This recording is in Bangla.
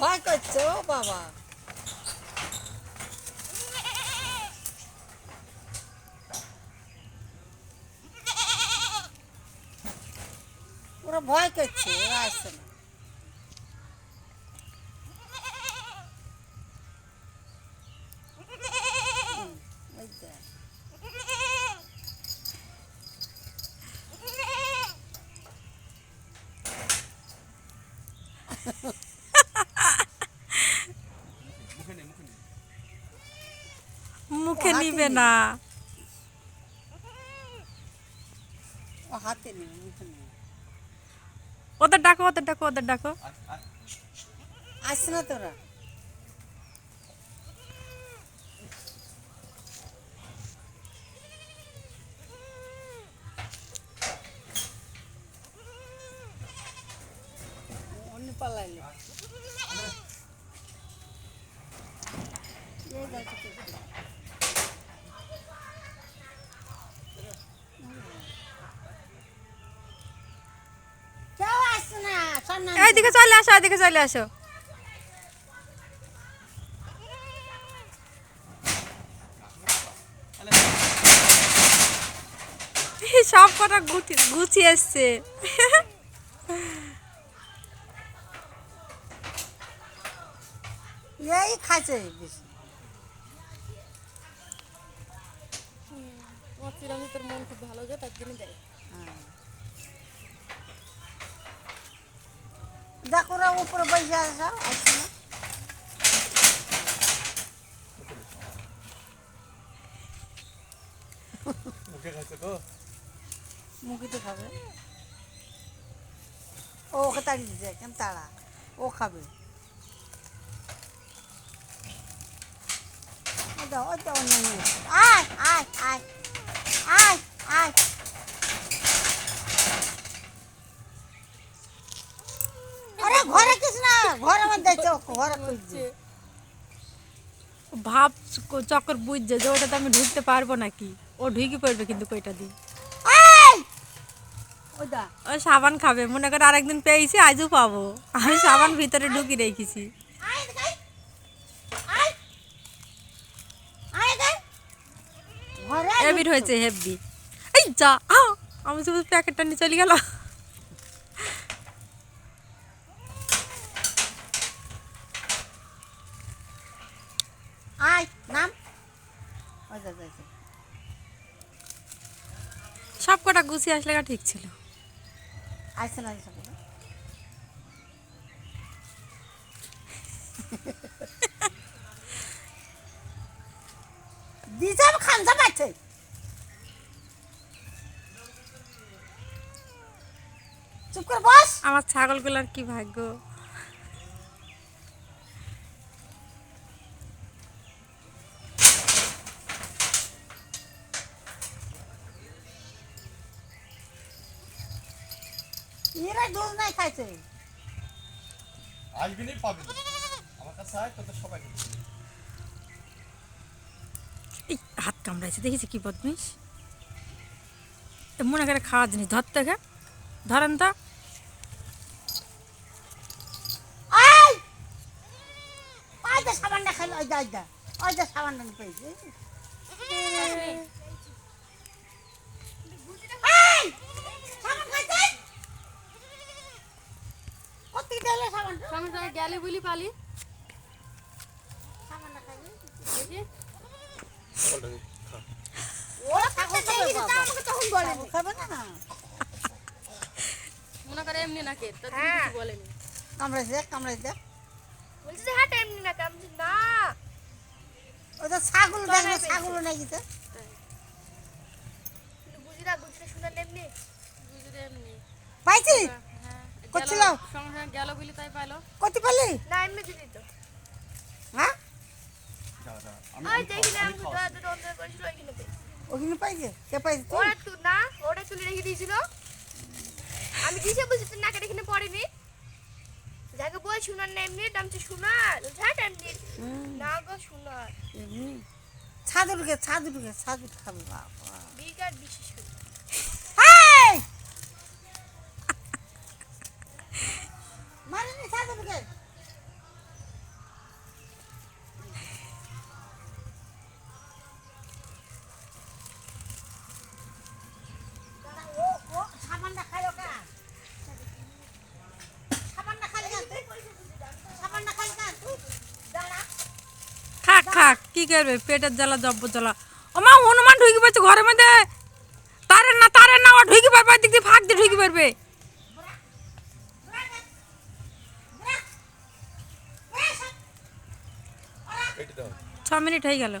ভয় করছে ও বাবা। ভয় করছে আসছে না মুখে নিবে না। হাতে নিবে মুখে নেবে। ওদের ডাকো ওদের ডাকো ওদের ডাকো। আসছে না তোরা পালাইলে। এইদিকে চলে আসো এইদিকে চলে আসো। সব কটা গুটি গুছিয়ে এসছে এই খাইছে বেশি। আমার চিরামিতের মন খুব ভালো যে তার জন্য দেয়। হ্যাঁ। দেখো ওরা উপরে বসে আসা আসছে না মুখে খাচ্ছে তো? মুখিতে খাবে। ও ওকে তাড়িয়ে দিতে কেন তাড়া? ও খাবে। দাও দাও। আয় আয় আয় আয় আয় আরে ঘরে কিছু না ঘরে মধ্যে ঘরে খুঁজছে ভাব চক্কর বুঝছে যে ওটাতে আমি ঢুকতে পারব নাকি? ও ঢুকে পড়বে কিন্তু কইটা দিই এই! ওই দা। ও সাবান খাবে। মনে করে আরেকদিন পেয়েছি আজও পাবো। আমি সাবান ভিতরে ঢুকি রেখেছি। এবির হয়েছে হেভি এই যা আমি শুধু প্যাকেটটা নিয়ে চলে গেল আয় নাম যাইছে। সব কটা গুছিয়ে আসলে ঠিক ছিল। আইছে না আইছে না দিজাম খান যাবাইছে চুপ করে বস। আমার ছাগলগুলোর কি ভাগ্য? এরা দুধ নাই খাইছে। আসবি নি পাবি আমার কাছে আয় তোদের সবাই এই হাত কামড়াইছে দেখেছি কি বদমিস এ মনে করে খাওয়া জিনিস ধরতে গে ধরেন তো। সাবানটা খাইলো ওই যা ওই যে সাবানটা পেয়েছে। শক্তি দিলে সামান গেলে বলি পালি। সামান না বলে মনে করে এমনি নাকি? তো হ্যাঁ। কিছু বলেনি। কামড়াই দেখ কামড়াই দেখ বলছি যে এমনি না। কামড়ি না ওটা ছাগল ছাগল নাকি তো বুঝিরা বুঝিরা শুনে এমনি। বুঝিরা এমনি। পাইছিস? হ্যাঁ। করছিল? গেল বলি তাই পাইলো। কতি পালি? না এমনি দিদি তো। হ্যাঁ। আমি ওই দেখি না আমি আমি তো অন্তর করেছিল ওইখানে ওখানে পাইছে? কে পাইছে ওরা তো না ওরা ঢুকিয়ে দিয়েছিল। আমি কিসে বলছি তোর নাকের এখানে পড়েনি? যাকে বল শোনার না এমনি নামছে শোনার হ্যাঁ এমনি না গো শোনার ছাদে ঢুকে ছাদে ঢুকে ছাদে খাবে বাবা। বিকার বিশেষ করে। কি করবে? পেটের জ্বালা জব্ব জ্বালা। ও মা, হনুমান ঢুকি পাচ্ছে ঘরের মধ্যে। তারের না তারের না, ও ঢুকি পারবে দিক দিয়ে ফাঁক দিয়ে ঢুকি পারবে ছ মিনিট হয়ে গেল।